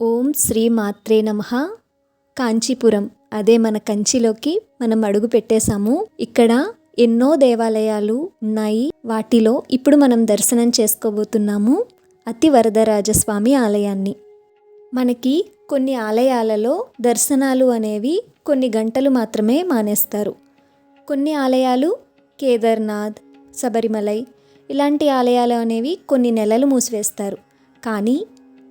ఓం శ్రీ మాత్రే నమ. కాంచీపురం అదే మన కంచిలోకి మనం అడుగు పెట్టేశాము. ఇక్కడ ఎన్నో దేవాలయాలు ఉన్నాయి. వాటిలో ఇప్పుడు మనం దర్శనం చేసుకోబోతున్నాము. అతి వరదరాజస్వామి ఆలయాన్ని. మనకి కొన్ని ఆలయాలలో దర్శనాలు అనేవి కొన్ని గంటలు మాత్రమే మానేస్తారు. కొన్ని ఆలయాలు కేదార్నాథ్ శబరిమలై ఇలాంటి ఆలయాలు అనేవి కొన్ని నెలలు మూసివేస్తారు. కానీ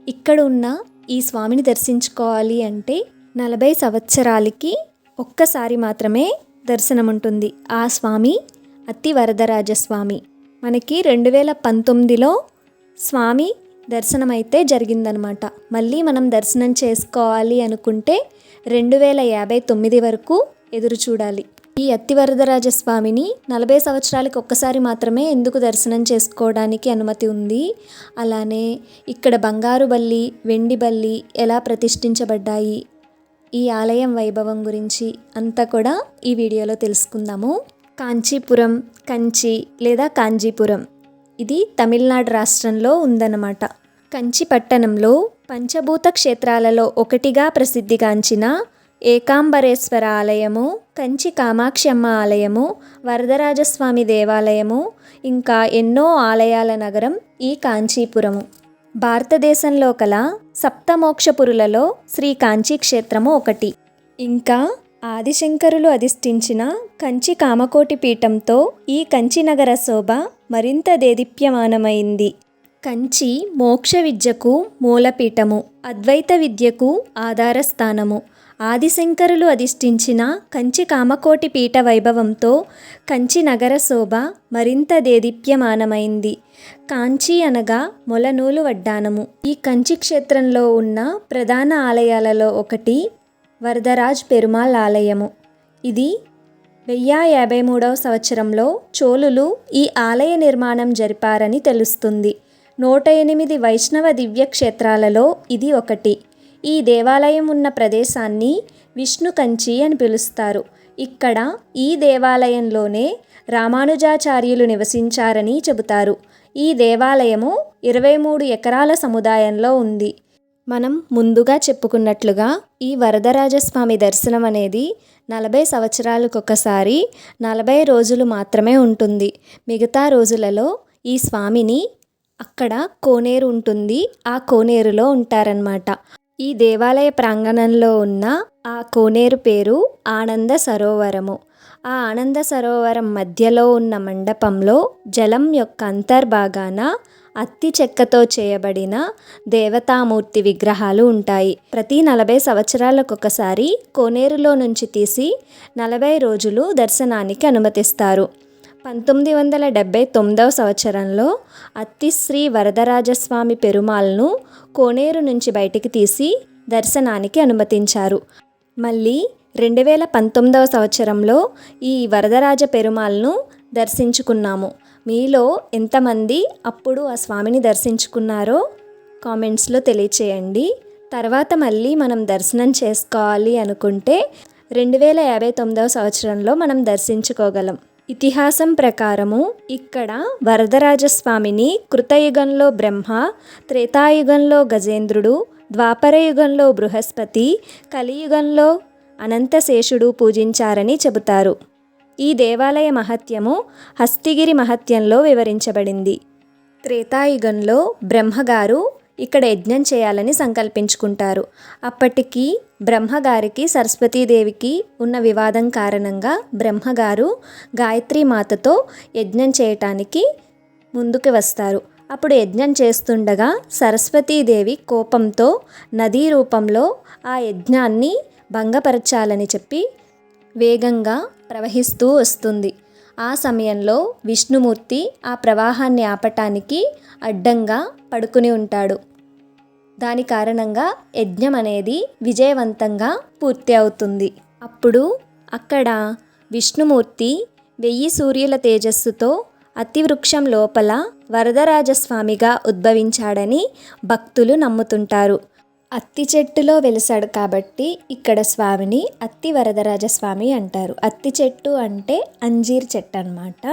ఇక్కడ ఉన్న ఈ స్వామిని దర్శించుకోవాలి అంటే నలభై సంవత్సరాలకి ఒక్కసారి మాత్రమే దర్శనం ఉంటుంది ఆ స్వామి అతి వరదరాజస్వామి. మనకి రెండు వేల పంతొమ్మిదిలో స్వామి దర్శనం అయితే జరిగిందనమాట. మళ్ళీ మనం దర్శనం చేసుకోవాలి అనుకుంటే రెండు వేల యాభై తొమ్మిది వరకు ఎదురు చూడాలి ఈ అత్తివరదరాజ స్వామిని నలభై సంవత్సరాలకి ఒక్కసారి మాత్రమే ఎందుకు దర్శనం చేసుకోవడానికి అనుమతి ఉంది? అలానే ఇక్కడ బంగారు బల్లి వెండి బల్లి ఎలా ప్రతిష్ఠించబడ్డాయి? ఈ ఆలయం వైభవం గురించి అంతా కూడా ఈ వీడియోలో తెలుసుకుందాము. కాంచీపురం కంచి లేదా కాంజీపురం. ఇది తమిళనాడు రాష్ట్రంలో ఉందన్నమాట. కంచి పట్టణంలో పంచభూత క్షేత్రాలలో ఒకటిగా ప్రసిద్ధిగాంచిన ఏకాంబరేశ్వర ఆలయము కంచి కామాక్షమ్మ ఆలయము వరదరాజస్వామి దేవాలయము ఇంకా ఎన్నో ఆలయాల నగరం ఈ కాంచీపురము. భారతదేశంలో కల సప్తమోక్షపురులలో శ్రీ కాంచీ క్షేత్రము ఒకటి. ఇంకా ఆదిశంకరులు అధిష్ఠించిన కంచి కామకోటి పీఠంతో ఈ కంచి నగర శోభ మరింత దేదీప్యమానమైంది. కంచి మోక్ష విద్యకు మూలపీఠము అద్వైత విద్యకు ఆధారస్థానము. ఆదిశంకరులు అధిష్ఠించిన కంచి కామకోటి పీఠ వైభవంతో కంచి నగర శోభ మరింత దేదీప్యమానమైంది. కాంచి అనగా మొలనూలు వడ్డానము. ఈ కంచి క్షేత్రంలో ఉన్న ప్రధాన ఆలయాలలో ఒకటి వరదరాజ్ పెరుమాళ్ ఆలయము. ఇది వెయ్యి యాభై మూడవ సంవత్సరంలో చోళులు ఈ ఆలయ నిర్మాణం జరిపారని తెలుస్తుంది. నూట ఎనిమిది వైష్ణవ దివ్య క్షేత్రాలలో ఇది ఒకటి. ఈ దేవాలయం ఉన్న ప్రదేశాన్ని విష్ణు కంచి అని పిలుస్తారు. ఇక్కడ ఈ దేవాలయంలోనే రామానుజాచార్యులు నివసించారని చెబుతారు. ఈ దేవాలయము ఇరవై మూడు ఎకరాల సముదాయంలో ఉంది. మనం ముందుగా చెప్పుకున్నట్లుగా ఈ వరదరాజస్వామి దర్శనం అనేది నలభై సంవత్సరాలకొకసారి నలభై రోజులు మాత్రమే ఉంటుంది. మిగతా రోజులలో ఈ స్వామిని అక్కడ కోనేరు ఉంటుంది. ఆ కోనేరులో ఉంటారనమాట ఈ దేవాలయ ప్రాంగణంలో ఉన్న ఆ కోనేరు పేరు ఆనంద సరోవరము. ఆ ఆనంద సరోవరం మధ్యలో ఉన్న మండపంలో జలం యొక్క అంతర్భాగాన అత్తి చెక్కతో చేయబడిన దేవతామూర్తి విగ్రహాలు ఉంటాయి. ప్రతి నలభై సంవత్సరాలకొకసారి కోనేరులో నుంచి తీసి నలభై రోజులు దర్శనానికి అనుమతిస్తారు. పంతొమ్మిది వందల డెబ్భై తొమ్మిదవ సంవత్సరంలో అత్తిశ్రీ వరదరాజస్వామి పెరుమాళ్ను కోనేరు నుంచి బయటికి తీసి దర్శనానికి అనుమతించారు. మళ్ళీ రెండు వేల పంతొమ్మిదవ సంవత్సరంలో ఈ వరదరాజ పెరుమాళ్ను దర్శించుకున్నాము. మీలో ఎంతమంది అప్పుడు ఆ స్వామిని దర్శించుకున్నారో కామెంట్స్లో తెలియచేయండి. తర్వాత మళ్ళీ మనం దర్శనం చేసుకోవాలి అనుకుంటే రెండు వేల యాభై తొమ్మిదవ సంవత్సరంలో మనం దర్శించుకోగలం. ఇతిహాసం ప్రకారము ఇక్కడ వరదరాజస్వామిని కృతయుగంలో బ్రహ్మ త్రేతాయుగంలో గజేంద్రుడు ద్వాపరయుగంలో బృహస్పతి కలియుగంలో అనంతశేషుడు పూజించారని చెబుతారు. ఈ దేవాలయ మహత్యము హస్తిగిరి మహత్యంలో వివరించబడింది. త్రేతాయుగంలో బ్రహ్మగారు ఇక్కడ యజ్ఞం చేయాలని సంకల్పించుకుంటారు. అప్పటికి బ్రహ్మగారికి సరస్వతీదేవికి ఉన్న వివాదం కారణంగా బ్రహ్మగారు గాయత్రి మాతతో యజ్ఞం చేయటానికి ముందుకు వస్తారు. అప్పుడు యజ్ఞం చేస్తుండగా సరస్వతీదేవి కోపంతో నదీ రూపంలో ఆ యజ్ఞాన్ని భంగపరచాలని చెప్పి వేగంగా ప్రవహిస్తూ వస్తుంది. ఆ సమయంలో విష్ణుమూర్తి ఆ ప్రవాహాన్ని ఆపటానికి అడ్డంగా పడుకుని ఉంటాడు. దాని కారణంగా యజ్ఞం అనేది విజయవంతంగా పూర్తి అవుతుంది. అప్పుడు అక్కడ విష్ణుమూర్తి వెయ్యి సూర్యుల తేజస్సుతో అతివృక్షం లోపల వరదరాజస్వామిగా ఉద్భవించాడని భక్తులు నమ్ముతుంటారు. అత్తి చెట్టులో వెలిసాడు కాబట్టి ఇక్కడ స్వామిని అత్తి వరదరాజస్వామి అంటారు. అత్తి చెట్టు అంటే అంజీర్ చెట్టు అనమాట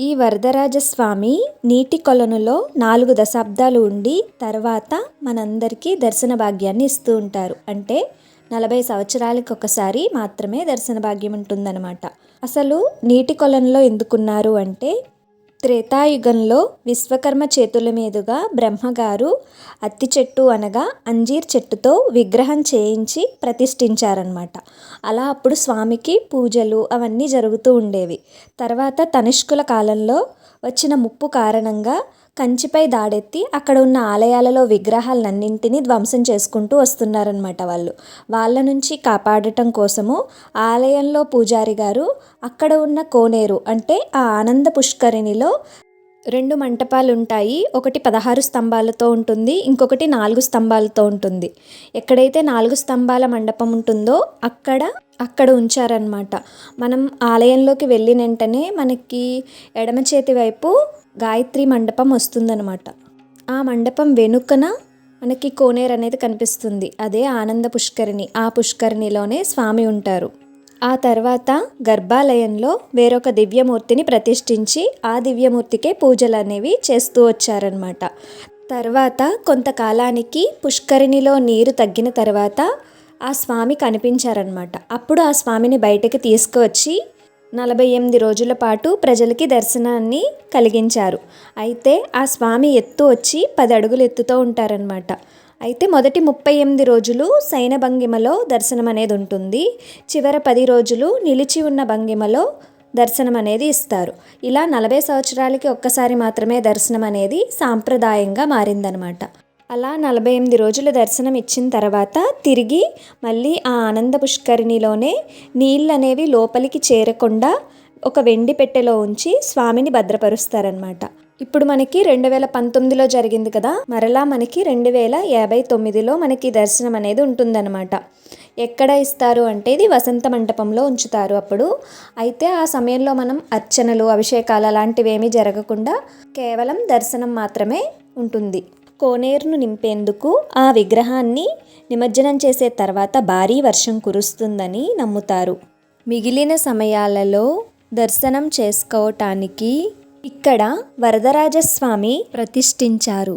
ఈ వరదరాజస్వామి నీటి కొలనులో నాలుగు దశాబ్దాలు ఉండి తర్వాత మనందరికీ దర్శన భాగ్యాన్ని ఇస్తూ ఉంటారు. అంటే నలభై సంవత్సరాలకి ఒకసారి మాత్రమే దర్శన భాగ్యం ఉంటుందన్నమాట. అసలు నీటి కొలనులో ఎందుకున్నారు అంటే త్రేతాయుగంలో విశ్వకర్మ చేతుల మీదుగా బ్రహ్మగారు అత్తి చెట్టు అనగా అంజీర్ చెట్టుతో విగ్రహం చేయించి ప్రతిష్ఠించారనమాట అలా అప్పుడు స్వామికి పూజలు అవన్నీ జరుగుతూ ఉండేవి. తర్వాత తనిష్కుల కాలంలో వచ్చిన ముప్పు కారణంగా కంచిపై దాడెత్తి అక్కడ ఉన్న ఆలయాలలో విగ్రహాలన్నింటినీ ధ్వంసం చేసుకుంటూ వస్తున్నారనమాట వాళ్ళు. వాళ్ళ నుంచి కాపాడటం కోసము ఆలయంలో పూజారి గారు అక్కడ ఉన్న కోనేరు అంటే ఆ ఆనంద పుష్కరిణిలో రెండు మంటపాలు ఉంటాయి ఒకటి పదహారు స్తంభాలతో ఉంటుంది ఇంకొకటి నాలుగు స్తంభాలతో ఉంటుంది. ఎక్కడైతే నాలుగు స్తంభాల మండపం ఉంటుందో అక్కడ అక్కడ ఉంచారనమాట మనం ఆలయంలోకి వెళ్ళిన వెంటనే మనకి ఎడమ చేతి వైపు గాయత్రి మండపం వస్తుందనమాట ఆ మండపం వెనుకన మనకి కోనేరు అనేది కనిపిస్తుంది. అదే ఆనంద పుష్కరిణి. ఆ పుష్కరిణిలోనే స్వామి ఉంటారు. ఆ తర్వాత గర్భాలయంలో వేరొక దివ్యమూర్తిని ప్రతిష్ఠించి ఆ దివ్యమూర్తికే పూజలు అనేవి చేస్తూ వచ్చారనమాట తర్వాత కొంతకాలానికి పుష్కరిణిలో నీరు తగ్గిన తర్వాత ఆ స్వామి కనిపించారనమాట అప్పుడు ఆ స్వామిని బయటకు తీసుకువచ్చి నలభై ఎనిమిది రోజుల పాటు ప్రజలకి దర్శనాన్ని కలిగించారు. అయితే ఆ స్వామి ఎత్తు వచ్చి పది అడుగులు ఎత్తుతో ఉంటారనమాట అయితే మొదటి ముప్పై ఎనిమిది రోజులు సైన భంగిమలో దర్శనం అనేది ఉంటుంది. చివర పది రోజులు నిలిచి ఉన్న భంగిమలో దర్శనం అనేది ఇస్తారు. ఇలా నలభై సంవత్సరాలకి ఒక్కసారి మాత్రమే దర్శనం అనేది సాంప్రదాయంగా మారిందనమాట అలా నలభై ఎనిమిది రోజుల దర్శనం ఇచ్చిన తర్వాత తిరిగి మళ్ళీ ఆ ఆనంద పుష్కరిణిలోనే నీళ్ళు అనేవి లోపలికి చేరకుండా ఒక వెండి పెట్టెలో ఉంచి స్వామిని భద్రపరుస్తారనమాట ఇప్పుడు మనకి రెండు వేల పంతొమ్మిదిలో జరిగింది కదా మరలా మనకి రెండు వేల యాభై తొమ్మిదిలో మనకి దర్శనం అనేది ఉంటుందన్నమాట. ఎక్కడ ఇస్తారు అంటే ఇది వసంత మంటపంలో ఉంచుతారు అప్పుడు. అయితే ఆ సమయంలో మనం అర్చనలు అభిషేకాలు అలాంటివి ఏమీ జరగకుండా కేవలం దర్శనం మాత్రమే ఉంటుంది. కోనేరును నింపేందుకు ఆ విగ్రహాన్ని నిమజ్జనం చేసే తర్వాత భారీ వర్షం కురుస్తుందని నమ్ముతారు. మిగిలిన సమయాలలో దర్శనం చేసుకోవటానికి ఇక్కడ వరదరాజస్వామి ప్రతిష్ఠించారు.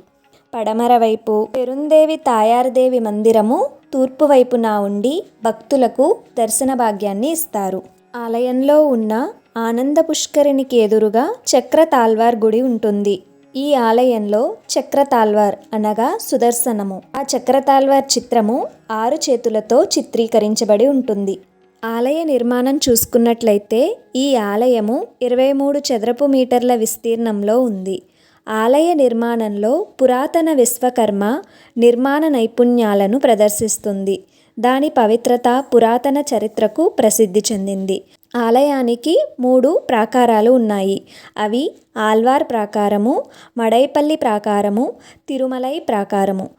పడమర వైపు పెరుందేవి తాయారదేవి మందిరము తూర్పు వైపున ఉండి భక్తులకు దర్శన భాగ్యాన్ని ఇస్తారు. ఆలయంలో ఉన్న ఆనంద పుష్కరిణికి ఎదురుగా చక్ర తాల్వార్ గుడి ఉంటుంది. ఈ ఆలయంలో చక్రతాల్వార్ అనగా సుదర్శనము. ఆ చక్రతాల్వార్ చిత్రము ఆరు చేతులతో చిత్రీకరించబడి ఉంటుంది. ఆలయ నిర్మాణం చూసుకున్నట్లయితే ఈ ఆలయము ఇరవై మూడు చదరపు మీటర్ల విస్తీర్ణంలో ఉంది. ఆలయ నిర్మాణంలో పురాతన విశ్వకర్మ నిర్మాణ నైపుణ్యాలను ప్రదర్శిస్తుంది. దాని పవిత్రత పురాతన చరిత్రకు ప్రసిద్ధి చెందింది. ఆలయానికి మూడు ప్రాకారాలు ఉన్నాయి. అవి ఆల్వార్ ప్రాకారము మడైపల్లి ప్రాకారము తిరుమలై ప్రాకారము.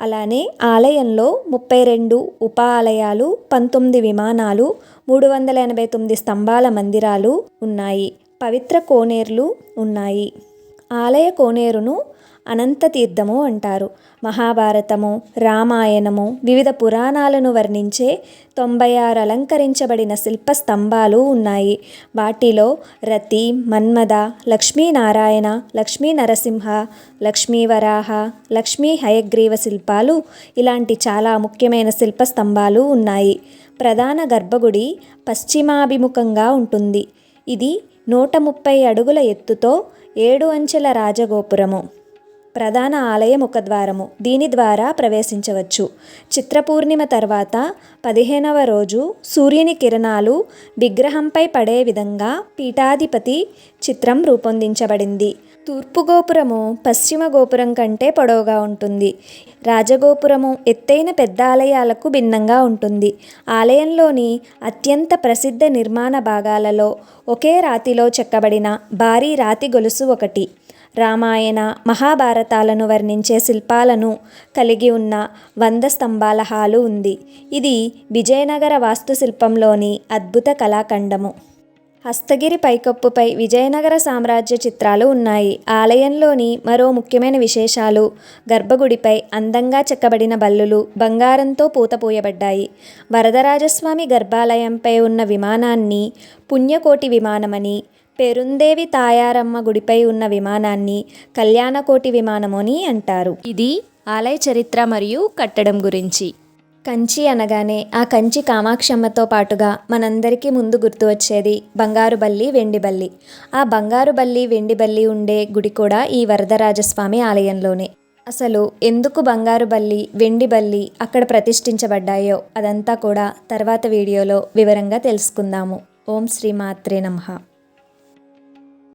అలానే ఆలయంలో ముప్పై రెండు ఉప ఆలయాలు పంతొమ్మిది విమానాలు మూడు వందల ఎనభై తొమ్మిది స్తంభాల మందిరాలు ఉన్నాయి. పవిత్ర కోనేరులు ఉన్నాయి. ఆలయ కోనేరును అనంత తీర్థము అంటారు. మహాభారతము రామాయణము వివిధ పురాణాలను వర్ణించే తొంభై ఆరు అలంకరించబడిన శిల్ప స్తంభాలు ఉన్నాయి. వాటిలో రతి మన్మద లక్ష్మీనారాయణ లక్ష్మీ నరసింహ లక్ష్మీ వరాహ లక్ష్మీ హయగ్రీవ శిల్పాలు ఇలాంటి చాలా ముఖ్యమైన శిల్ప స్తంభాలు ఉన్నాయి. ప్రధాన గర్భగుడి పశ్చిమాభిముఖంగా ఉంటుంది. ఇది నూట ముప్పై అడుగుల ఎత్తుతో ఏడు అంచెల రాజగోపురము. ప్రధాన ఆలయ ముఖద్వారము. దీని ద్వారా ప్రవేశించవచ్చు. చిత్రపూర్ణిమ తర్వాత పదిహేనవ రోజు సూర్యుని కిరణాలు విగ్రహంపై పడే విధంగా పీఠాధిపతి చిత్రం రూపొందించబడింది. తూర్పు గోపురము పశ్చిమ గోపురం కంటే పొడవుగా ఉంటుంది. రాజగోపురము ఎత్తైన పెద్ద ఆలయాలకు భిన్నంగా ఉంటుంది. ఆలయంలోని అత్యంత ప్రసిద్ధ నిర్మాణ భాగాలలో ఒకే రాతిలో చెక్కబడిన భారీ రాతి గొలుసు ఒకటి. రామాయణ మహాభారతాలను వర్ణించే శిల్పాలను కలిగి ఉన్న వంద స్తంభాల హాలు ఉంది. ఇది విజయనగర వాస్తుశిల్పంలోని అద్భుత కళాఖండము. హస్తగిరి పైకప్పుపై విజయనగర సామ్రాజ్య చిత్రాలు ఉన్నాయి. ఆలయంలోని మరో ముఖ్యమైన విశేషాలు గర్భగుడిపై అందంగా చెక్కబడిన బల్లులు బంగారంతో పూతపోయబడ్డాయి వరదరాజస్వామి గర్భాలయంపై ఉన్న విమానాన్ని పుణ్యకోటి విమానమని పెరుందేవి తాయారమ్మ గుడిపై ఉన్న విమానాన్ని కళ్యాణకోటి విమానము అని అంటారు. ఇది ఆలయ చరిత్ర మరియు కట్టడం గురించి. కంచి అనగానే ఆ కంచి కామాక్షమ్మతో పాటుగా మనందరికీ ముందు గుర్తు వచ్చేది బంగారు బల్లి వెండి బల్లి ఆ బంగారు బల్లి వెండి బల్లి ఉండే గుడి కూడా ఈ వరదరాజస్వామి ఆలయంలోనే. అసలు ఎందుకు బంగారు బల్లి వెండి బల్లి అక్కడ ప్రతిష్ఠించబడ్డాయో అదంతా కూడా తర్వాత వీడియోలో వివరంగా తెలుసుకుందాము. ఓం శ్రీ మాత్రే నమః.